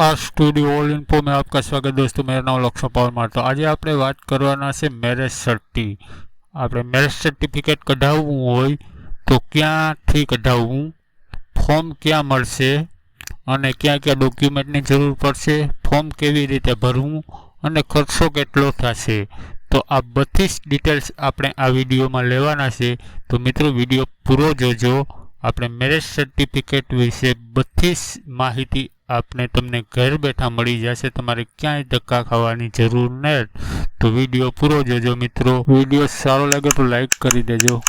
આ studio all info મેં આપકા સ્વાગત દોસ્તો, મેરા નામ લક્ષ પાવર મારતો. આજે આપણે વાત કરવાના છે મેરેજ સર્ટી આપણે મેરેજ સર્ટિફિકેટ કઢાવવું હોય તો ક્યાંથી કઢાવવું ફોર્મ ક્યાં મળશે અને ક્યાં ક્યાં ડોક્યુમેન્ટની જરૂર પડશે ફોર્મ કેવી રીતે ભરવું અને ખર્ચો કેટલો થશે. તો આ બધી જ ડિટેલ્સ આપણે આ વિડીયોમાં લેવાના છે. તો મિત્રો, વીડિયો પૂરો જોજો. આપણે મેરેજ સર્ટિફિકેટ વિશે બધી જ માહિતી આપણે તમને ઘર બેઠા મળી જશે, તમારે ક્યાંય ધક્કા ખાવાની જરૂર નહીં તો વીડિયો પૂરો જોજો મિત્રો. વીડિયો સારો લાગે તો લાઈક કરી દેજો.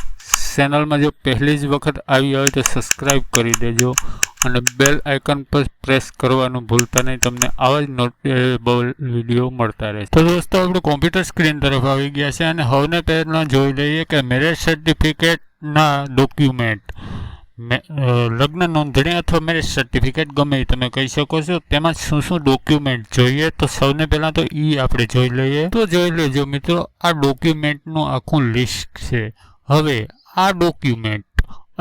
ચેનલમાં જો પહેલી જ વખત આવી હોય તો સબસ્ક્રાઈબ કરી દેજો અને બેલ આઇકન પર પ્રેસ કરવાનું ભૂલતા નહીં, તમને આવા જ નોટેબલ વીડિયો મળતા રહે તો દોસ્તો, આપણે કોમ્પ્યુટર સ્ક્રીન તરફ આવી ગયા છે અને હવને પહેલાં જોઈ લઈએ કે મેરેજ સર્ટિફિકેટના ડોક્યુમેન્ટ. લગ્ન નોંધણી અથવા મેરેજ સર્ટિફિકેટ ગમે એ તમે કહી શકો છો. તેમાં શું શું ડોક્યુમેન્ટ જોઈએ તો સૌને પહેલાં તો એ આપણે જોઈ લઈએ. તો જોઈ લેજો મિત્રો, આ ડોક્યુમેન્ટનું આખું લિસ્ટ છે. હવે આ ડોક્યુમેન્ટ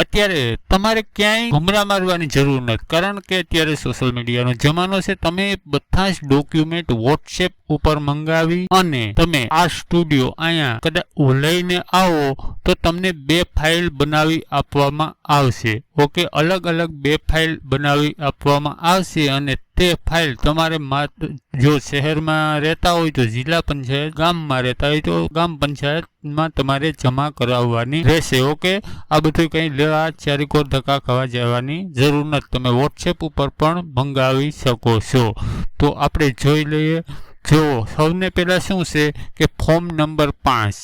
અત્યારે તમારે ક્યાંય ગુમરા મારવાની જરૂર નથી. કારણ કે અત્યારે સોશિયલ મીડિયાનો જમાનો છે, તમે બધા જ ડોક્યુમેન્ટ વોટ્સએપ ઉપર મંગાવી અને તમે આ સ્ટુડિયો અહીંયા કદાચ લઈને આવો તો તમને બે ફાઇલ બનાવી આપવામાં આવશે. ઓકે, અલગ અલગ બે ફાઇલ બનાવી આપવામાં આવશે અને તે ફાઇલ તમારે માત્ર જો શહેરમાં રહેતા હોય તો જિલ્લા પંચાયત, ગામમાં રહેતા હોય તો ગામ પંચાયતમાં તમારે જમા કરાવવાની રહેશે, ઓકે? આ બધું કંઈ લેવા ચારીકોર ધક્કા ખાવા જવાની જરૂર નથી. તમે વોટ્સએપ ઉપર પણ મંગાવી શકો છો. તો આપણે જોઈ લઈએ. જો સૌને પહેલાં શું છે કે ફોર્મ નંબર પાંચ.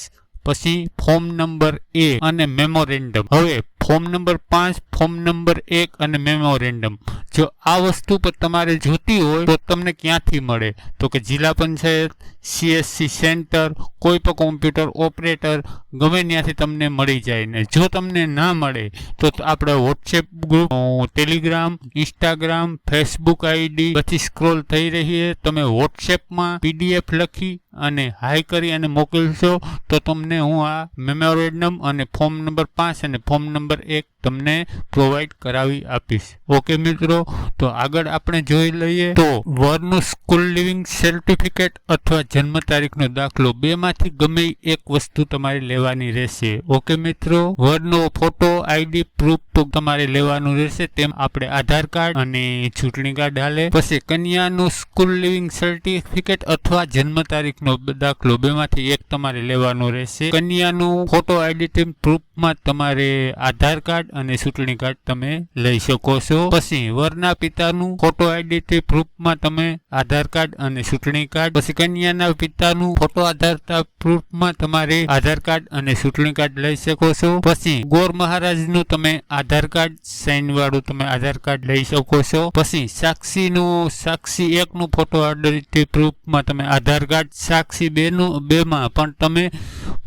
પછી ફોર્મ નંબર એ અને મેમોરેન્ડમ. હવે ફોર્મ નંબર પાંચ, ફોર્મ નંબર એક અને મેમોરેન્ડમ. જો આ વસ્તુ પર તમારે જોતી હોય તો તમને ક્યાંથી મળે? તો કે જિલ્લા પંચાયત સીએસસી સેન્ટર કોઈ પણ કોમ્પ્યુટર ઓપરેટર ગમે ત્યાંથી તમને મળી જાય ને જો તમને ના મળે, તો આપણે WhatsApp group Telegram Instagram Facebook ID પછી સ્ક્રોલ થઈ રહી છે. તમે વોટ્સએપમાં પીડીએફ લખી અને હાઈ કરી અને મોકલશો, તો તમને હું આ મેમોરેન્ડમ અને ફોર્મ નંબર પાંચ અને ફોર્મ નંબર એક તમને પ્રોવાઈડ કરાવી આપીશ. ઓકે મિત્રો, તો આગળ આપણે જોઈ લઈએ તો વરનું સ્કૂલ લિવિંગ સર્ટિફિકેટ અથવા જન્મ તારીખનો દાખલો બેમાંથી ગમે એક વસ્તુ તમારે લેવાની રહેશે. ઓકે મિત્રો, વરનો ફોટો આઈડી પ્રૂફ તો તમારે લેવાનું રહેશે, તેમ આપણે આધાર કાર્ડ અને ચૂંટણી કાર્ડ હાલે. પછી કન્યાનું સ્કૂલ લિવિંગ સર્ટિફિકેટ અથવા જન્મ તારીખનો દાખલો બેમાંથી એક તમારે લેવાનો રહેશે. કન્યાનું ફોટો આઈડી પ્રૂફમાં તમારે આધાર કાર્ડ અને ચૂંટણી કાર્ડ તમે લઈ શકો છો. પછી વરના પિતાનું ફોટો આઈડી પ્રૂફમાં તમે આધાર કાર્ડ અને ચૂંટણી કાર્ડ, પછી કન્યાના પિતાનું ફોટો આધાર પ્રૂફમાં તમારે આધાર કાર્ડ અને ચૂંટણી કાર્ડ લઈ શકો છો. પછી ગોર મહારાજનું તમે આધાર કાર્ડ સાઇન વાળું તમે આધાર કાર્ડ લઈ શકો છો. પછી સાક્ષીનું, સાક્ષી એકનું ફોટો આઈડી પ્રૂફમાં તમે આધાર કાર્ડ, સાક્ષી બેનું, બેમાં પણ તમે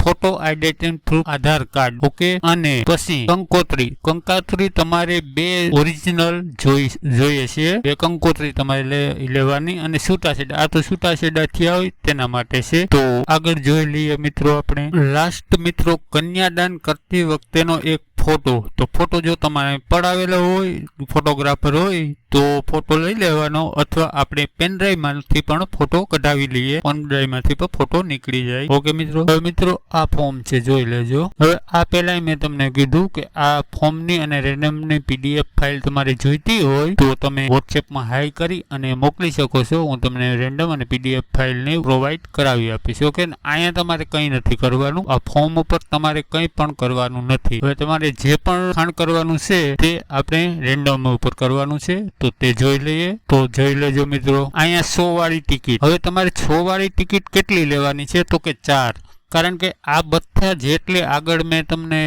photo identity proof Aadhaar card okay અને પછી કંકોત્રી. કંકોત્રી તમારે બે ઓરિજિનલ જોઈ, જોઈએ છે. બે કંકોત્રી તમારે લેવાની અને છૂટાછેડા આ તો છૂટાછેડા થયા હોય તેના માટે છે. તો આગળ જોઈ લઈએ મિત્રો આપણે. લાસ્ટ મિત્રો, કન્યાદાન કરતી વખતેનો એક ફોટો, તો ફોટો જો તમારે પડાવેલો હોય, ફોટોગ્રાફર હોય, તો ફોટો લઈ લેવાનો અથવા આપણે પેનડ્રાઈવમાંથી પણ ફોટો કઢાવી લઈએ. પેન ડ્રાઈવમાંથી પણ ફોટો નીકળી જાય. ઓકે મિત્રો, હવે મિત્રો આ ફોર્મ છે, જોઈ લેજો. હવે આ પહેલા મેં તમને કીધું કે આ ફોર્મની અને રેન્ડમની પીડીએફ ફાઇલ તમારે જોઈતી હોય, તો તમે વોટ્સએપમાં હાઈ કરી અને મોકલી શકો છો. હું તમને રેન્ડમ અને પીડીએફ ફાઇલને પ્રોવાઈડ કરાવી આપીશ. ઓકે અહીંયા તમારે કંઈ નથી કરવાનું. આ ફોર્મ ઉપર તમારે કંઈ પણ કરવાનું નથી. હવે તમારે જે પણ ખાણ કરવાનું છે તે આપણે રેન્ડમ ઉપર કરવાનું છે. તો તે જોઈ લઈએ. તો જોઈ લેજો મિત્રો, અહીંયા સો વાળી ટિકિટ. હવે તમારે છ વાળી ટિકિટ કેટલી લેવાની છે? તો કે ચાર. કારણ કે આ બધા જેટલી આગળ મેં તમને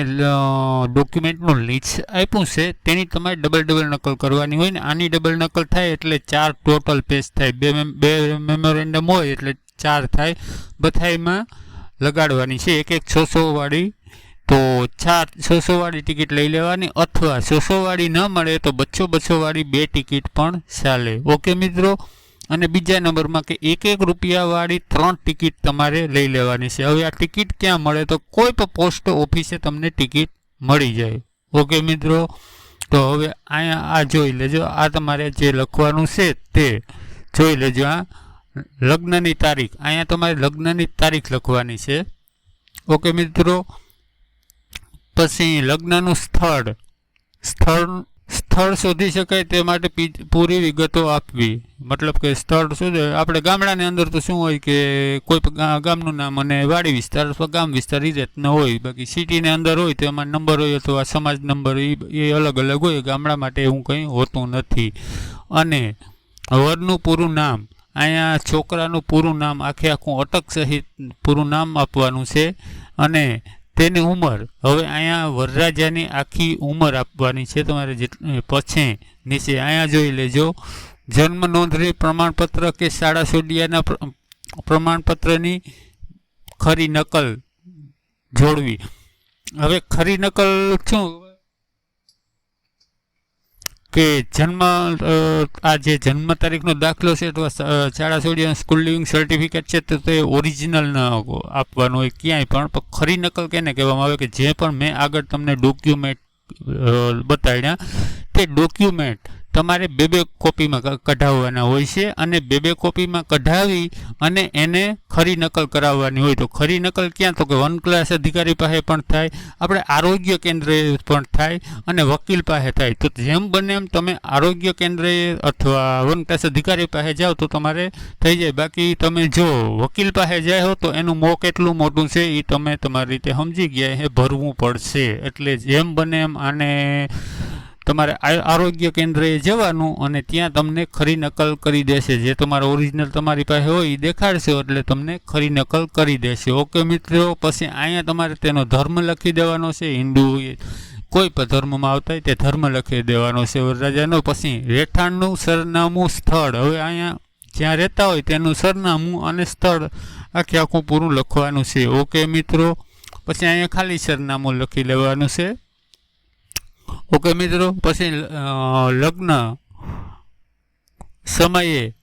ડોક્યુમેન્ટનું લિસ્ટ આપ્યું છે, તેની તમારે ડબલ ડબલ નકલ કરવાની હોય ને, આની ડબલ નકલ થાય એટલે ચાર ટોટલ પેજ થાય. બે બે મેમોરેન્ડમ હોય એટલે ચાર થાય. બધામાં લગાડવાની છે. એક એક છસો વાળી તો ચાર છસો વાળી ટિકિટ લઈ લેવાની અથવા છસો વાળી ન મળે તો બસો બસો વાળી બે ટિકિટ પણ ચાલે. ઓકે મિત્રો? અને બીજા નંબરમાં કે એક એક રૂપિયાવાળી ત્રણ ટિકિટ તમારે લઈ લેવાની છે. હવે આ ટિકિટ ક્યાં મળે તો કોઈ પણ પોસ્ટ ઓફિસે તમને ટિકિટ મળી જાય. ઓકે મિત્રો? તો હવે અહીંયા આ જોઈ લેજો. આ તમારે જે લખવાનું છે તે જોઈ લેજો આ લગ્નની તારીખ. અહીંયા તમારે લગ્નની તારીખ લખવાની છે. ઓકે મિત્રો? પછી લગ્નનું સ્થળ. સ્થળ સ્થળ શોધી શકાય તે માટે પૂરી વિગતો આપવી. મતલબ કે સ્થળ શું આપણે ગામડાની અંદર તો શું હોય કે કોઈ ગામનું નામ અને વાડી વિસ્તાર અથવા ગામ વિસ્તાર એ રીતના હોય. બાકી સિટીની અંદર હોય તો એમાં નંબર હોય અથવા સમાજ નંબર એ અલગ અલગ હોય. ગામડા માટે એવું કંઈ હોતું નથી. અને વરનું પૂરું નામ. અહીંયા છોકરાનું પૂરું નામ આખે આખું અટક સહિત પૂરું નામ આપવાનું છે. અને તેની ઉંમર. હવે અહીંયા વરરાજાની આખી ઉંમર આપવાની છે તમારે જેટલી પછી નીચે અહીંયા જોઈ લેજો. જન્મ નોંધણી પ્રમાણપત્ર કે શાળા સોડિયાના પ્રમાણપત્રની ખરી નકલ જોડવી. હવે ખરી નકલ શું? કે જન્મ આ જે જન્મ તારીખનો દાખલો છે અથવા શાળા છોડી સ્કૂલ લિવિંગ સર્ટિફિકેટ છે તો તે ઓરિજિનલ ન આપવાનું હોય ક્યાંય પણ. પણ ખરી નકલ કેને કહેવામાં આવે કે જે પણ મેં આગળ તમને ડોક્યુમેન્ટ બતાડ્યા, તે ડોક્યુમેન્ટ તમારે બે બે કોપીમાં કઢાવવાના હોય છે અને બે બે કોપીમાં કઢાવી અને એને ખરી નકલ કરાવવાની હોય. તો ખરી નકલ ક્યાં? તો કે વન ક્લાસ અધિકારી પાસે પણ થાય, આપણે આરોગ્ય કેન્દ્રએ પણ થાય અને વકીલ પાસે થાય. તો જેમ બને એમ તમે આરોગ્ય કેન્દ્રએ અથવા વન ક્લાસ અધિકારી પાસે જાઓ તો તમારે થઈ જાય. બાકી તમે જો વકીલ પાસે જાય હો તો એનું મોં કેટલું મોટું છે એ તમે તમારી રીતે સમજી ગયા, એ ભરવું પડશે. એટલે જેમ બને એમ આને તમારે આરોગ્ય કેન્દ્રએ જવાનું અને ત્યાં તમને ખરી નકલ કરી દેશે. જે તમારો ઓરિજિનલ તમારી પાસે હોય એ દેખાડશે એટલે તમને ખરી નકલ કરી દેશે. ઓકે મિત્રો, પછી અહીંયા તમારે તેનો ધર્મ લખી દેવાનો છે. હિન્દુ કોઈ પણ ધર્મમાં આવતા હોય તે ધર્મ લખી દેવાનો છે વરરાજાનો. પછી રહેઠાણનું સરનામું સ્થળ. હવે અહીંયા જ્યાં રહેતા હોય તેનું સરનામું અને સ્થળ આખે આખું પૂરું લખવાનું છે. ઓકે મિત્રો, પછી અહીંયા ખાલી સરનામું લખી લેવાનું છે. ઓકે મિત્રો, પછી લગ્ન સમયે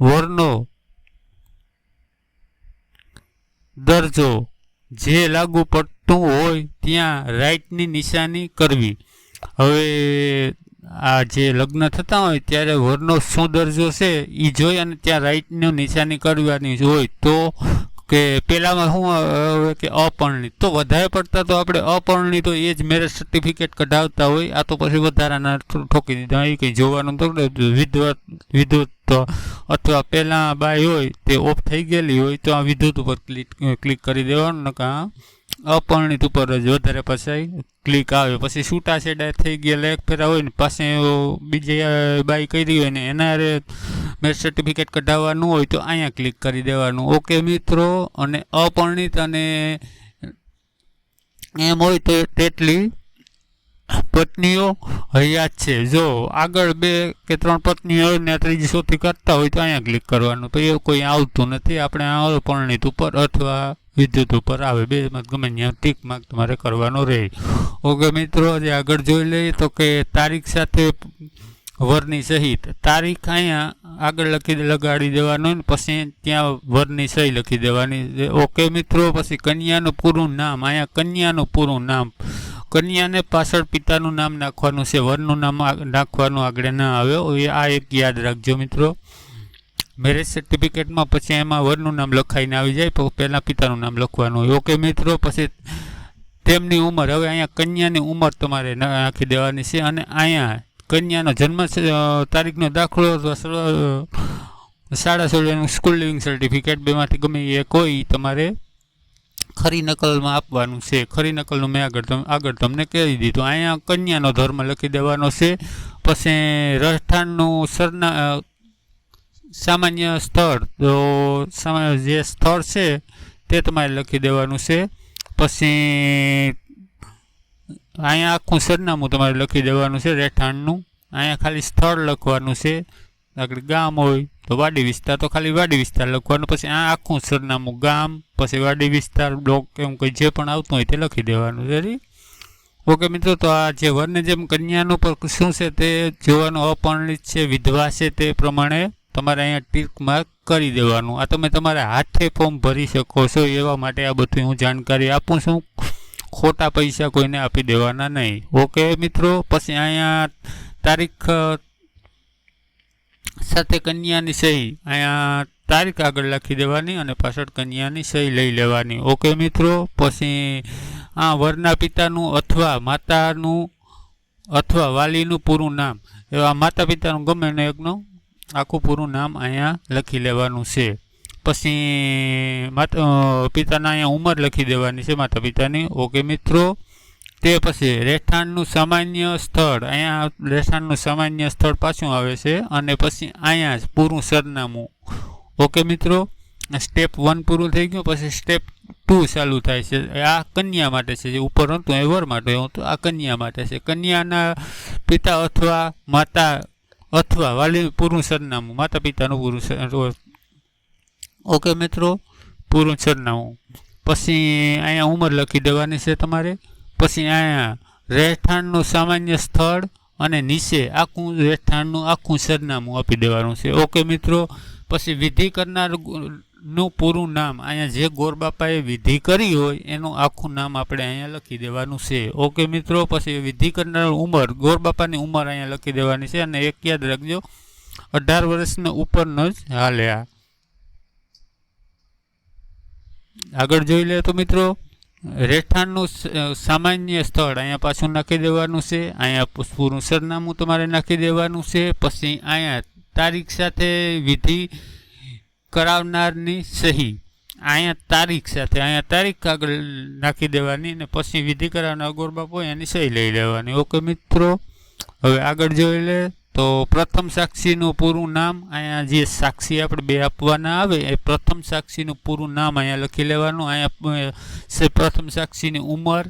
વરનો દરજ્જો જે લાગુ પડતું હોય ત્યાં રાઈટની નિશાની કરવી. હવે આ જે લગ્ન થતા હોય ત્યારે વરનો શું દરજ્જો છે એ જોઈ અને ત્યાં રાઈટની નિશાની કરવાની હોય તો કે પહેલાંમાં શું કે અપરણિત. તો વધારે પડતા તો આપણે અપરણિત તો એ જ મેરેજ સર્ટિફિકેટ કઢાવતા હોય. આ તો પછી વધારાના ઠોકી દીધા. એ કંઈ જોવાનું તો વિધવત વિધુત અથવા પહેલાં બાઈ હોય તે ઓફ થઈ ગયેલી હોય તો આ વિદ્યુત ઉપર ક્લિક ક્લિક કરી દેવાનું. નકા અપરણિત ઉપર જ વધારે પછી ક્લિક આવે. પછી છૂટાછેડા થઈ ગયેલા એક ફેરા હોય ને પાસે બીજી બાય કરી હોય ને, એના મેરેજ સર્ટિફિકેટ કઢાવવાનું હોય તો અહીંયા ક્લિક કરી દેવાનું. ઓકે મિત્રો, અને અપરણિત અને એમ હોય તો તેટલી પત્નીઓ હયાત છે. જો આગળ બે કે ત્રણ પત્નીઓ હોય ને ત્રીજી ચોથી કરતા હોય તો અહીંયા ક્લિક કરવાનું. તો એ કોઈ આવતું નથી. આપણે અપરણિત ઉપર અથવા વિદ્યુત ઉપર આવે. બે ગમે ત્યાં ટીક માર્ક તમારે કરવાનો રહે. ઓકે મિત્રો જે આગળ જોઈ લઈએ તો કે તારીખ સાથે વરની સહિત. તારીખ અહીંયા આગળ લખી લગાડી દેવાનું ને, પછી ત્યાં વરની સહી લખી દેવાની. ઓકે મિત્રો, પછી કન્યાનું પૂરું નામ. અહીંયા કન્યાનું પૂરું નામ. કન્યાને પાછળ પિતાનું નામ નાખવાનું છે. વરનું નામ નાખવાનું આગળ ના આવે. આ એક યાદ રાખજો મિત્રો. મેરેજ સર્ટિફિકેટમાં પછી એમાં વરનું નામ લખાઈને આવી જાય પહેલાં પિતાનું નામ લખવાનું હોય. ઓકે મિત્રો, પછી તેમની ઉંમર. હવે અહીંયા કન્યાની ઉંમર તમારે નાખી દેવાની છે. અને અહીંયા કન્યાનો જન્મ તારીખનો દાખલો અથવા શાળા સોળિયાનું સ્કૂલ લિવિંગ સર્ટિફિકેટ બેમાંથી ગમે એ કોઈ તમારે ખરી નકલમાં આપવાનું છે. ખરી નકલનું મેં આગળ આગળ તમને કહી દીધું. અહીંયા કન્યાનો ધર્મ લખી દેવાનો છે. પછી રહેઠાણનું સરના સામાન્ય સ્થળ. તો સામાન્ય જે સ્થળ છે તે તમારે લખી દેવાનું છે. પછી અહીંયા આખું સરનામું તમારે લખી દેવાનું છે રહેઠાણનું. અહીંયા ખાલી સ્થળ લખવાનું છે. આગળ ગામ હોય તો વાડી વિસ્તાર, તો ખાલી વાડી વિસ્તાર લખવાનું, પછી આ આખું સરનામું ગામ, પછી વાડી વિસ્તાર, બ્લોક એમ કંઈ જે પણ આવતું હોય તે લખી દેવાનું છે ઓકે મિત્રો, તો આ જે વરને જેમ કન્યાનું પર શું છે તે જોવાનું અપરિણિત છે, વિધવા છે તે પ્રમાણે તમારે અહીંયા ટીક માર્ક કરી દેવાનું. આ તમે તમારા હાથે ફોર્મ ભરી શકો છો, એવા માટે આ બધું હું જાણકારી આપું છું. ખોટા પૈસા કોઈને આપી દેવાના નહીં. ઓકે મિત્રો, પછી અહીંયા તારીખ સાથે કન્યાની સહી. અહીંયા તારીખ આગળ લખી દેવાની અને પાછળ કન્યાની સહી લઈ લેવાની. ઓકે મિત્રો, પછી આ વરના પિતાનું અથવા માતાનું અથવા વાલીનું પૂરું નામ. એવા માતા પિતાનું ગમે એકનું આખું પૂરું નામ અહીંયા લખી લેવાનું છે. પછી માતા પિતાના અહીંયા ઉંમર લખી દેવાની છે માતા પિતાની ઓકે, મિત્રો? તે પછી રહેઠાણનું સામાન્ય સ્થળ. અહીંયા રહેઠાણનું સામાન્ય સ્થળ પાછું આવે છે અને પછી અહીંયા જ પૂરું સરનામું. ઓકે, મિત્રો? સ્ટેપ વન પૂરું થઈ ગયું, પછી સ્ટેપ ટુ ચાલુ થાય છે. આ કન્યા માટે છે, જે ઉપર હતું એ વર માટે હતું આ કન્યા માટે છે. કન્યાના પિતા અથવા માતા અથવા વાલી પૂરું સરનામું માતા પિતાનું પૂરું ઓકે મિત્રો, પૂરું સરનામું પછી અહીંયા ઉંમર લખી દેવાની છે તમારે. પછી અહીંયા રહેઠાણનું સામાન્ય સ્થળ અને નીચે આખું રહેઠાણનું આખું સરનામું આપી દેવાનું છે. ઓકે મિત્રો, પછી વિધિ કરનારનું પૂરું નામ. અહીંયા જે ગોરબાપાએ વિધિ કરી હોય, એનું આખું નામ આપણે અહીંયા લખી દેવાનું છે. ઓકે મિત્રો, પછી વિધિ કરનાર ઉંમર, ગોરબાપાની ઉંમર અહીંયા લખી દેવાની છે અને એક યાદ રાખજો, અઢાર વર્ષને ઉપરનો જ હાલે આગળ જોઈ લે તો મિત્રો, રહેઠાણનું સામાન્ય સ્થળ અહીંયા પાછું નાખી દેવાનું છે, અહીંયા પૂરું સરનામું તમારે નાખી દેવાનું છે, પછી અહીંયા તારીખ સાથે વિધિ કરાવનારની સહી. અહીંયા તારીખ સાથે, અહીંયા તારીખ આગળ નાખી દેવાની ને પછી વિધિ કરાવનાર ગોરબાપ એની સહી લઈ લેવાની. ઓકે મિત્રો, હવે આગળ જોઈ લે તો પ્રથમ સાક્ષીનું પૂરું નામ અહીંયા જે સાક્ષી આપણે બે આપવાના આવે, એ પ્રથમ સાક્ષીનું પૂરું નામ અહીંયા લખી લેવાનું. અહીંયા પ્રથમ સાક્ષીની ઉંમર,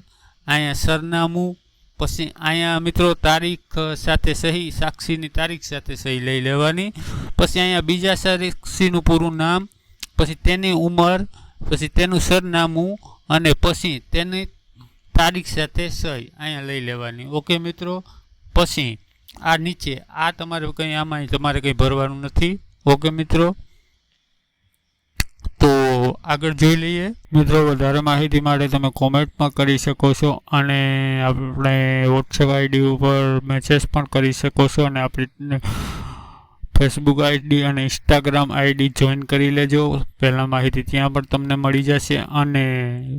અહીંયા સરનામું, પછી અહીંયા મિત્રો તારીખ સાથે સહી, સાક્ષીની તારીખ સાથે સહી લઈ લેવાની. પછી અહીંયા બીજા સાક્ષીનું પૂરું નામ, પછી તેની ઉંમર, પછી તેનું સરનામું અને પછી તેની તારીખ સાથે સહી અહીંયા લઈ લેવાની. ઓકે મિત્રો? પછી આ નીચે, આ તમારે કંઈ આમાં તમારે કંઈ ભરવાનું નથી. ઓકે મિત્રો? તો આગળ જોઈ લઈએ. મિત્રો, વધારે માહિતી માટે તમે કોમેન્ટમાં કરી શકો છો અને આપણે વોટ્સએપ આઈડી ઉપર મેસેજ પણ કરી શકો છો અને આપણી ફેસબુક આઈડી અને ઇન્સ્ટાગ્રામ આઈડી જોઈન કરી લેજો. પહેલાં માહિતી ત્યાં પણ તમને મળી જશે અને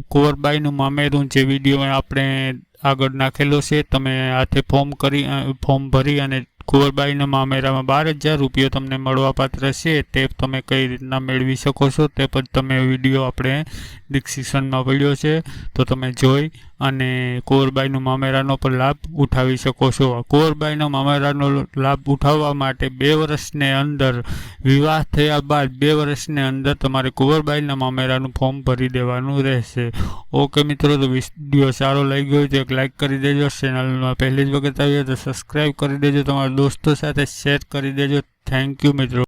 કુંવરબાઈનું મામેરું જે વીડિયો આપણે આગળ નાખેલો છે. તમે હાથે ફોર્મ કરી ફોર્મ ભરી અને કુંવરબાઈના મામેરામાં બાર હજાર રૂપિયો તમને મળવાપાત્ર છે. તે તમે કઈ રીતના મેળવી શકો છો તે પણ તમે વીડિયો આપણે ડિસ્ક્રિપ્શનમાં પડ્યો છે. તો તમે જોઈ અને કુંવરબાઈનું મામેરાનો પણ લાભ ઉઠાવી શકો છો. કુંવરબાઈનો મામેરાનો લાભ ઉઠાવવા માટે બે વર્ષને અંદર વિવાહ થયા બાદ બે વર્ષને અંદર તમારે કુંવરબાઈના મામેરાનું ફોર્મ ભરી દેવાનું રહેશે. ઓકે મિત્રો, તો વીડિયો સારો લાગ્યો હોય તો એક લાઈક કરી દેજો. ચેનલમાં પહેલી જ વખત આવ્યો તો સબસ્ક્રાઈબ કરી દેજો તમારા. દોસ્તો સાથે શેર કરી દેજો. થેન્ક યુ મિત્રો.